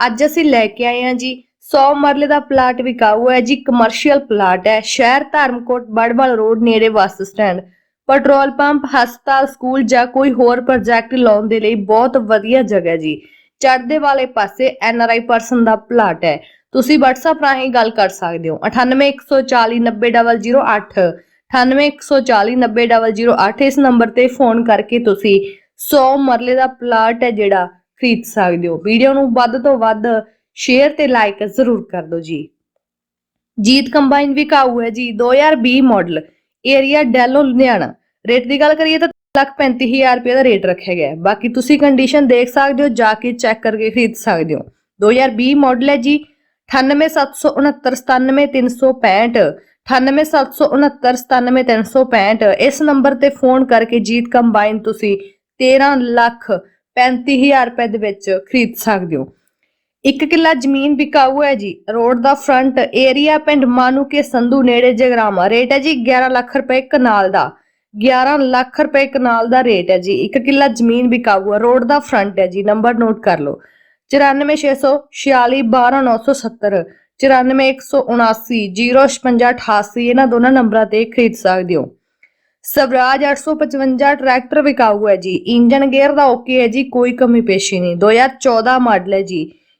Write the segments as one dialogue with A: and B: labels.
A: ਅੱਜ ਅਸੀਂ ਲੈ ਕੇ ਆਏ ਹਾਂ ਜੀ 100 ਮਰਲੇ ਦਾ ਪਲਾਟ ਵਿਕਾਊ ਹੈ ਜੀ ਕਮਰਸ਼ੀਅਲ ਪਲਾਟ ਹੈ, ਸ਼ਹਿਰ ਧਰਮਕੋਟ ਬੜਬਲ ਰੋਡ ਨੇੜੇ ਬੱਸ ਸਟੈਂਡ। ਪੈਟਰੋਲ ਪੰਪ, ਹਸਪਤਾਲ, ਸਕੂਲ ਜਾਂ ਕੋਈ ਹੋਰ ਪ੍ਰੋਜੈਕਟ ਲਾਉਣ ਦੇ ਲਈ ਬਹੁਤ ਵਧੀਆ ਜਗ੍ਹਾ ਜੀ। ਚੜ੍ਹਦੇ ਵਾਲੇ ਪਾਸੇ ਐਨ ਆਰ ਆਈ ਪਰਸਨ ਦਾ ਪਲਾਟ ਹੈ। ਤੁਸੀਂ WhatsApp ਰਾਹੀਂ ਗੱਲ ਕਰ ਸਕਦੇ ਹੋ। 9814090008 9814090008 ਇਸ ਨੰਬਰ ਤੇ ਫੋਨ ਕਰਕੇ ਤੁਸੀਂ 100 ਮਰਲੇ ਦਾ ਪਲਾਟ ਹੈ ਜਿਹੜਾ ਖਰੀਦ ਸਕਦੇ ਹੋ। ਵੀਡੀਓ ਨੂੰ ਵੱਧ ਤੋਂ ਵੱਧ ਸ਼ੇਅਰ ਤੇ ਲਾਈਕ ਜ਼ਰੂਰ ਕਰ ਦਿਓ ਜੀ। ਜੀਤ ਕੰਬਾਈਨ ਵਿਕਾਊ ਹੈ ਜੀ 2020 ਮਾਡਲ ਏਰੀਆ ਡੈਲੋ ਲੁਧਿਆਣਾ। ਰੇਟ ਦੀ ਗੱਲ ਕਰੀਏ ਤਾਂ ਲੱਖ 35000 ਰੁਪਏ ਦਾ ਰੇਟ ਰੱਖਿਆ ਗਿਆ ਹੈ। ਬਾਕੀ ਤੁਸੀਂ ਕੰਡੀਸ਼ਨ ਦੇਖ ਸਕਦੇ ਹੋ, ਜਾ ਕੇ ਚੈੱਕ ਕਰਕੇ ਖਰੀਦ ਸਕਦੇ ਹੋ। 2020 ਮਾਡਲ ਹੈ ਜੀ 9876697365 9876697365 ਇਸ ਨੰਬਰ ਤੇ ਫੋਨ ਕਰਕੇ ਜੀਤ ਕੰਬਾਈਨ ਤੁਸੀਂ 13 ਲੱਖ 35000 ਰੁਪਏ ਦੇ ਵਿੱਚ ਖਰੀਦ ਸਕਦੇ ਹੋ। ਇੱਕ ਕਿੱਲਾ ਜ਼ਮੀਨ ਵਿਕਾਊ ਹੈ ਜੀ। ਰੋਡ ਦਾ ਫਰੰਟ ਏਰੀਆ ਪਿੰਡ ਮਾਨੂ ਕੇ ਸੰਧੂ ਨੇੜੇ ਜਗਰਾਮਾ ਰੇਟ ਹੈ ਜੀ 11 ਲੱਖ ਰੁਪਏ ਕਨਾਲ ਦਾ। 11 ਲੱਖ ਰੁਪਏ ਕਨਾਲ ਦਾ ਰੇਟ ਹੈ ਜੀ। ਇੱਕ ਕਿੱਲਾ ਜ਼ਮੀਨ ਵਿਕਾਊ ਹੈ। ਰੋਡ ਦਾ ਫਰੰਟ ਹੈ ਜੀ। ਨੰਬਰ ਨੋਟ ਕਰ ਲਓ। 9460412970 9417905688 ਇਹਨਾਂ ਦੋਨਾਂ ਨੰਬਰਾਂ ਤੇ ਖਰੀਦ ਸਕਦੇ ਹੋ। ਸਵਰਾਜ 855 ਟਰੈਕਟਰ ਵਿਕਾਊ ਹੈ ਜੀ। ਇੰਜਨ ਗੇਅਰ ਦਾ ਓਕੇ ਹੈ ਜੀ, ਕੋਈ ਕਮੀ ਪੇਸ਼ੀ ਨਹੀਂ। 2014 ਮਾਡਲ ਹੈ ਜੀ।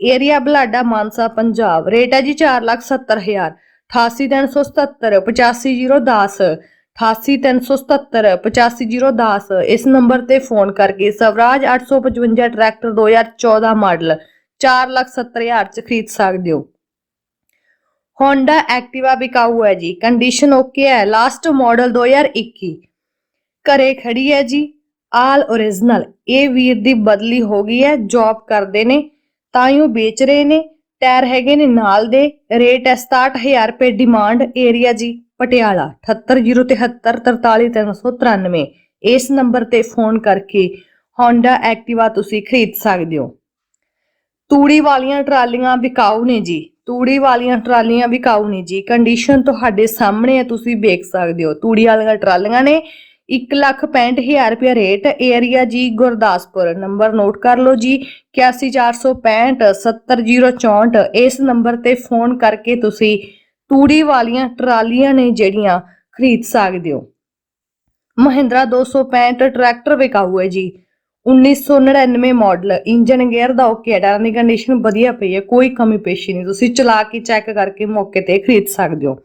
A: ਏਰੀਆ ਬਲਾਡਾ, ਮਾਨਸਾ, ਪੰਜਾਬ। ਰੇਟ ਹੈ ਜੀ 470000 88377 85010 88377 85010 ਇਸ ਨੰਬਰ ਤੇ ਫੋਨ ਕਰਕੇ ਸਵਰਾਜ 855 ਟਰੈਕਟਰ 2014 ਮਾਡਲ 470000 ਚ ਖਰੀਦ ਸਕਦੇ ਹੋ। Honda Activa ਵਿਕਾਊ ਹੈ ਜੀ। ਕੰਡੀਸ਼ਨ ਓਕੇ ਹੈ। ਲਾਸਟ ਮਾਡਲ 2021 ਘਰੇ ਖੜੀ ਹੈ ਜੀ। ਆਲ ਓਰੀਜਨਲ ਇਹ ਵੀਰ ਦੀ ਬਦਲੀ ਹੋ ਗਈ ਹੈ। ਜੌਬ ਕਰਦੇ ਨੇ। ਤਾਂ ਹੀ ਉਹ ਵੇਚ ਰਹੇ ਨੇ। ਟਾਇਰ ਹੈਗੇ ਨੇ ਨਾਲ ਦੇ। ਰੇਟ ਹੈ 67000 ਰੁਪਏ। ਡਿਮਾਂਡ ਏਰੀਆ ਜੀ। ਪਟਿਆਲਾ। 7807343393 ਇਸ ਨੰਬਰ ਤੇ ਫੋਨ ਕਰਕੇ Honda Activa ਤੁਸੀਂ ਖਰੀਦ ਸਕਦੇ ਹੋ। ਤੂੜੀ ਵਾਲੀਆਂ ਟਰਾਲੀਆਂ ਵਿਕਾਊ ਨੇ ਜੀ। ਤੂੜੀ ਵਾਲੀਆਂ ਟਰਾਲੀਆਂ ਵਿਕਾਊ ਨੇ ਜੀ। ਕੰਡੀਸ਼ਨ ਤੁਹਾਡੇ ਸਾਹਮਣੇ ਹੈ ਤੁਸੀਂ ਵੇਖ ਸਕਦੇ ਹੋ। ਤੂੜੀ ਵਾਲੀਆਂ ਟਰਾਲੀਆਂ ਨੇ 165000 ਰੁਪਏ ਰੇਟ ਏਰੀਆ ਜੀ ਗੁਰਦਾਸਪੁਰ। ਨੰਬਰ ਨੋਟ ਕਰ ਲਓ ਜੀ 8146 70064 ਇਸ ਨੰਬਰ ਤੇ ਫੋਨ ਕਰਕੇ ਤੁਸੀਂ ਤੂੜੀ ਵਾਲੀਆਂ ਟਰਾਲੀਆਂ ਨੇ ਜਿਹੜੀਆਂ ਖਰੀਦ ਸਕਦੇ ਹੋ। ਮਹਿੰਦਰਾ 265 ਟਰੈਕਟਰ ਵਿਕਾਊ ਹੈ ਜੀ। 1999 ਮਾਡਲ, ਇੰਜਨ ਗੇਅਰ ਦਾ ਓਕੇ ਹੈ, ਟਾਇਰਾਂ ਦੀ ਕੰਡੀਸ਼ਨ ਵਧੀਆ ਪਈ ਹੈ, ਕੋਈ ਕਮੀ ਪੇਸ਼ੀ ਨਹੀਂ, ਤੁਸੀਂ ਚਲਾ ਕੇ ਚੈੱਕ ਕਰਕੇ ਮੌਕੇ ਤੇ ਖਰੀਦ ਸਕਦੇ ਹੋ।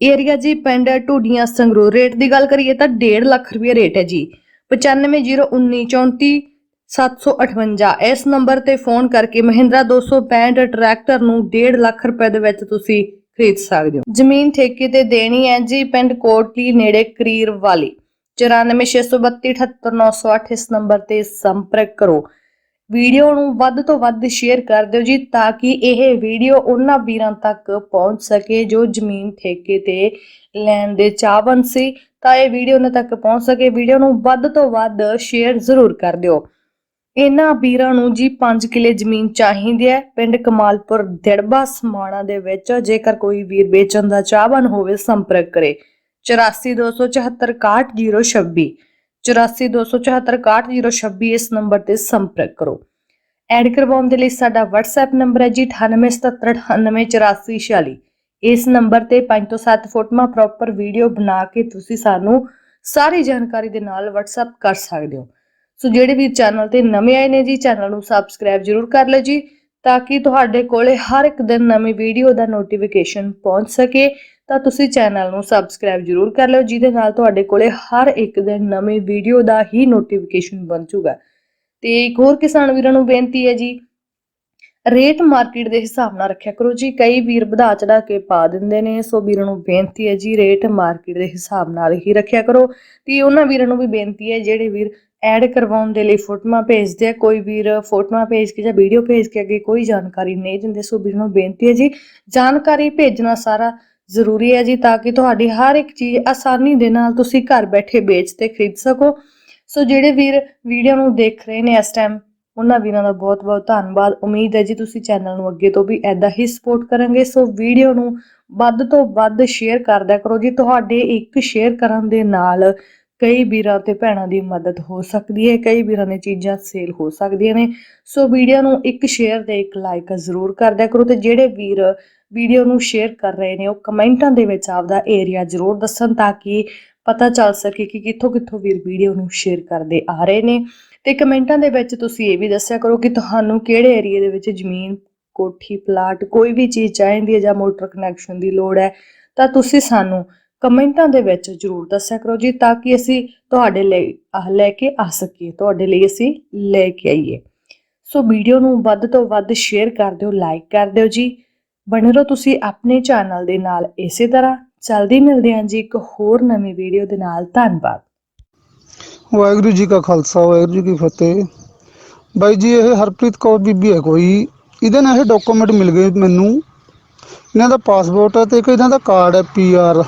A: ਏਰੀਆ ਜੀ ਪਿੰਡ ਢੂਡੀਆਂ ਸੰਗਰੂਰ ਰੇਟ ਦੀ ਗੱਲ ਕਰੀਏ ਤਾਂ 1.5 ਲੱਖ ਰੁਪਏ ਰੇਟ ਹੈ ਜੀ। 9501944758 ਇਸ ਨੰਬਰ ਤੇ ਫੋਨ ਕਰਕੇ ਮਹਿੰਦਰਾ 265 ਟਰੈਕਟਰ ਨੂੰ 1.5 ਲੱਖ ਰੁਪਏ ਦੇ ਵਿੱਚ ਤੁਸੀਂ ਖਰੀਦ ਸਕਦੇ ਹੋ। ਜ਼ਮੀਨ ਠੇਕੇ ਤੇ ਦੇਣੀ ਹੈ ਜੀ, ਪਿੰਡ ਕੋਟਲੀ ਨੇੜੇ ਕਰੀਰ ਵਾਲੀ 9462388908 ਇਸ ਨੰਬਰ ਤੇ ਸੰਪਰਕ ਕਰੋ। ਵੀਡੀਓ ਨੂੰ ਵੱਧ ਤੋਂ ਵੱਧ ਸ਼ੇਅਰ ਕਰ ਦਿਓ ਜੀ ਤਾਂ ਕਿ ਇਹ ਵੀਡੀਓ ਉਹਨਾਂ ਵੀਰਾਂ ਤੱਕ ਪਹੁੰਚ ਸਕੇ ਜੋ ਜ਼ਮੀਨ ਠੇਕੇ ਤੇ ਲੈਣ ਦੇ ਚਾਹਵੰਦ ਸੀ। ਤਾਂ ਇਹ ਵੀਡੀਓ ਉਹਨਾਂ ਤੱਕ ਪਹੁੰਚ ਸਕੇ। ਵੀਡੀਓ ਨੂੰ ਵੱਧ ਤੋਂ ਵੱਧ ਸ਼ੇਅਰ ਜ਼ਰੂਰ ਕਰ ਦਿਓ। ਇਹਨਾਂ ਵੀਰਾਂ ਨੂੰ ਜੀ 5 ਕਿੱਲੇ ਜ਼ਮੀਨ ਚਾਹੀਦੀ ਹੈ। ਪਿੰਡ ਕਮਾਲਪੁਰ, ਦਿੜਬਾ, ਸਮਾਣਾ ਦੇ ਵਿੱਚ ਜੇਕਰ ਕੋਈ ਵੀਰ ਵੇਚਣ ਦਾ ਚਾਹਵਾਨ ਹੋਵੇ, ਸੰਪਰਕ ਕਰੇ। 8427461026 8427461026 ਇਸ ਨੰਬਰ ਤੇ ਸੰਪਰਕ ਕਰੋ। ਐਡ ਕਰਵਾਉਣ ਦੇ ਲਈ ਸਾਡਾ WhatsApp ਨੰਬਰ ਹੈ ਜੀ 9877988446 ਇਸ ਨੰਬਰ ਤੇ 5 ਤੋਂ 7 ਫੋਟੋਆਂ ਪ੍ਰੋਪਰ ਵੀਡੀਓ ਬਣਾ ਕੇ ਤੁਸੀਂ ਸਾਨੂੰ ਸਾਰੀ ਜਾਣਕਾਰੀ ਦੇ ਨਾਲ WhatsApp ਕਰ ਸਕਦੇ ਹੋ। ਸੋ ਜਿਹੜੇ ਵੀ ਚੈਨਲ ਤੇ ਨਵੇਂ ਆਏ ਨੇ ਜੀ, ਚੈਨਲ ਨੂੰ ਸਬਸਕ੍ਰਾਈਬ ਜਰੂਰ ਕਰ ਲਓ ਜੀ, ਤਾਂ ਕਿ ਤੁਹਾਡੇ ਕੋਲੇ ਹਰ ਇੱਕ ਦਿਨ ਨਵੀਂ ਵੀਡੀਓ ਦਾ ਨੋਟੀਫਿਕੇਸ਼ਨ ਪਹੁੰਚ ਸਕੇ। ਤਾਂ ਤੁਸੀਂ ਚੈਨਲ ਨੂੰ ਸਬਸਕ੍ਰਾਈਬ ਜਰੂਰ ਕਰ ਲਿਓ, ਜਿਹਦੇ ਨਾਲ ਤੁਹਾਡੇ ਕੋਲੇ ਹਰ ਇੱਕ ਦਿਨ ਨਵੀਂ ਵੀਡੀਓ ਦਾ ਹੀ ਨੋਟੀਫਿਕੇਸ਼ਨ ਬਣ ਜਾਊਗਾ ਤੇ ਇੱਕ ਹੋਰ ਕਿਸਾਨ ਵੀਰਾਂ ਨੂੰ ਬੇਨਤੀ ਹੈ ਜੀ ਰੇਟ ਮਾਰਕੀਟ ਦੇ ਹਿਸਾਬ ਨਾਲ ਰੱਖਿਆ ਕਰੋ ਜੀ, ਕਈ ਵੀਰ ਵਧਾ ਚੜਾ ਕੇ ਪਾ ਦਿੰਦੇ ਨੇ, ਸੋ ਵੀਰਾਂ ਨੂੰ ਬੇਨਤੀ ਹੈ ਜੀ ਰੇਟ ਮਾਰਕੀਟ ਦੇ ਹਿਸਾਬ ਨਾਲ ਹੀ ਰੱਖਿਆ ਕਰੋ। ਤੇ ਉਹਨਾਂ ਵੀਰਾਂ ਨੂੰ ਵੀ ਬੇਨਤੀ ਹੈ, ਜਿਹੜੇ ਵੀਰ ਐਡ ਕਰਵਾਉਣ ਦੇ ਲਈ ਫੋਟੋਆਂ ਭੇਜਦੇ ਆ, ਕੋਈ ਵੀਰ ਫੋਟੋਆਂ ਭੇਜ ਕੇ ਜਾਂ ਵੀਡੀਓ ਭੇਜ ਕੇ ਅੱਗੇ ਕੋਈ ਜਾਣਕਾਰੀ ਨਹੀਂ ਦਿੰਦੇ, ਸੋ ਵੀਰ ਨੂੰ ਬੇਨਤੀ ਹੈ ਜੀ, ਜਾਣਕਾਰੀ ਭੇਜਣਾ ਸਾਰਾ ਜ਼ਰੂਰੀ ਹੈ ਜੀ ਤਾਂ ਕਿ ਤੁਹਾਡੀ ਹਰ ਇੱਕ ਚੀਜ਼ ਆਸਾਨੀ ਦੇ ਨਾਲ ਤੁਸੀਂ ਘਰ ਬੈਠੇ ਵੇਚ ਤੇ ਖਰੀਦ ਸਕੋ। ਸੋ ਜਿਹੜੇ ਵੀਰ ਵੀਡੀਓ ਨੂੰ ਦੇਖ ਰਹੇ ਨੇ ਇਸ ਟਾਈਮ ਉਹਨਾਂ ਵੀਰਾਂ ਦਾ ਬਹੁਤ ਬਹੁਤ ਧੰਨਵਾਦ। ਉਮੀਦ ਹੈ ਜੀ ਤੁਸੀਂ ਚੈਨਲ ਨੂੰ ਅੱਗੇ ਤੋਂ ਵੀ ਐਦਾਂ ਹੀ ਸਪੋਰਟ ਕਰਨਗੇ ਸੋ ਵੀਡੀਓ ਨੂੰ ਵੱਧ ਤੋਂ ਵੱਧ ਸ਼ੇਅਰ ਕਰਦਿਆ ਕਰੋ ਜੀ। ਤੁਹਾਡੇ ਇੱਕ ਸ਼ੇਅਰ ਕਰਨ ਦੇ ਨਾਲ ਕਈ ਵੀਰਾਂ ਤੇ ਭੈਣਾਂ ਦੀ ਮਦਦ ਹੋ ਸਕਦੀ ਹੈ, ਕਈ ਵੀਰਾਂ ਦੀਆਂ ਚੀਜ਼ਾਂ ਸੇਲ ਹੋ ਸਕਦੀਆਂ ਨੇ। ਸੋ ਵੀਡੀਓ ਨੂੰ ਇੱਕ ਸ਼ੇਅਰ ਤੇ ਇੱਕ ਲਾਈਕ ਜ਼ਰੂਰ ਕਰਦਿਆ ਕਰੋ ਤੇ ਜਿਹੜੇ ਵੀਰ ਵੀਡੀਓ ਨੂੰ ਸ਼ੇਅਰ ਕਰ ਰਹੇ ਨੇ, ਉਹ ਕਮੈਂਟਾਂ ਦੇ ਵਿੱਚ ਆਪਦਾ ਏਰੀਆ ਜ਼ਰੂਰ ਦੱਸਣ ਤਾਂ ਕਿ ਪਤਾ ਚੱਲ ਸਕੇ ਕਿ ਕਿੱਥੋਂ ਕਿੱਥੋਂ ਵੀਰ ਵੀਡੀਓ ਨੂੰ ਸ਼ੇਅਰ ਕਰਦੇ ਆ ਰਹੇ ਨੇ। ਤੇ ਕਮੈਂਟਾਂ ਦੇ ਵਿੱਚ ਤੁਸੀਂ ਇਹ ਵੀ ਦੱਸਿਆ ਕਰੋ ਕਿ ਤੁਹਾਨੂੰ ਕਿਹੜੇ ਏਰੀਆ ਦੇ ਵਿੱਚ ਜ਼ਮੀਨ, ਕੋਠੀ, ਪਲਾਟ ਕੋਈ ਵੀ ਚੀਜ਼ ਚਾਹੀਦੀ ਹੈ ਜਾਂ ਮੋਟਰ ਕਨੈਕਸ਼ਨ ਦੀ ਲੋੜ ਹੈ, ਤਾਂ ਤੁਸੀਂ ਸਾਨੂੰ ਕਮੈਂਟਾਂ ਦੇ ਵਿੱਚ ਜਰੂਰ ਦੱਸਿਆ ਕਰੋ ਜੀ, ਤਾਂ ਕਿ ਅਸੀਂ ਤੁਹਾਡੇ ਲਈ ਲੈ ਕੇ ਆ ਸਕੀਏ, ਤੁਹਾਡੇ ਲਈ ਅਸੀਂ ਲੈ ਕੇ ਆਈਏ। ਸੋ ਵੀਡੀਓ ਨੂੰ ਵੱਧ ਤੋਂ ਵੱਧ ਸ਼ੇਅਰ ਕਰ ਦਿਓ, ਲਾਈਕ ਕਰ ਦਿਓ ਜੀ। ਬਣੇ ਰਹੋ ਤੁਸੀਂ ਆਪਣੇ ਚੈਨਲ ਦੇ ਨਾਲ ਇਸੇ ਤਰ੍ਹਾਂ। ਜਲਦੀ ਮਿਲਦੇ ਹਾਂ ਜੀ ਇੱਕ ਹੋਰ ਨਵੀਂ ਵੀਡੀਓ ਦੇ ਨਾਲ। ਧੰਨਵਾਦ।
B: ਵਾਹਿਗੁਰੂ ਜੀ ਕਾ ਖਾਲਸਾ, ਵਾਹਿਗੁਰੂ ਜੀ ਕੀ ਫਤਿਹ। ਬਾਈ ਜੀ, ਇਹ ਹਰਪ੍ਰੀਤ ਕੌਰ ਬੀਬੀ ਹੈ ਕੋਈ? ਇਹਦੇ ਨਾਲ ਇਹ ਡਾਕੂਮੈਂਟ ਮਿਲ ਗਏ ਮੈਨੂੰ। ਇਹਨਾਂ ਦਾ ਪਾਸਪੋਰਟ ਹੈ ਤੇ ਇੱਕ ਇਹਨਾਂ ਦਾ ਕਾਰਡ ਹੈ ਪੀਆਰ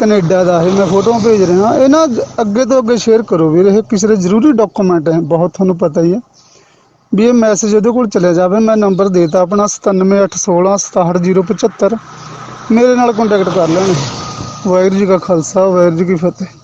B: ਕੈਨੇਡਾ ਦਾ ਇਹ ਮੈਂ ਫੋਟੋਆਂ ਭੇਜ ਰਿਹਾ। ਇਹ ਨਾ ਅੱਗੇ ਤੋਂ ਅੱਗੇ ਸ਼ੇਅਰ ਕਰੋ ਵੀਰ, ਇਹ ਕਿਸੇ ਦੇ ਜ਼ਰੂਰੀ ਡਾਕੂਮੈਂਟ ਹੈ, ਬਹੁਤ ਤੁਹਾਨੂੰ ਪਤਾ ਹੀ ਹੈ। ਵੀ ਇਹ ਮੈਸੇਜ ਉਹਦੇ ਕੋਲ ਚਲੇ ਜਾਵੇ, ਮੈਂ ਨੰਬਰ ਦੇਤਾ ਆਪਣਾ 9781167075 ਮੇਰੇ ਨਾਲ ਕੰਟੈਕਟ ਕਰ ਲੈਣ। ਵਾਹਿਗੁਰੂ ਜੀ ਕਾ ਖਾਲਸਾ, ਵਾਹਿਗੁਰੂ ਜੀ ਕੀ ਫਤਿਹ।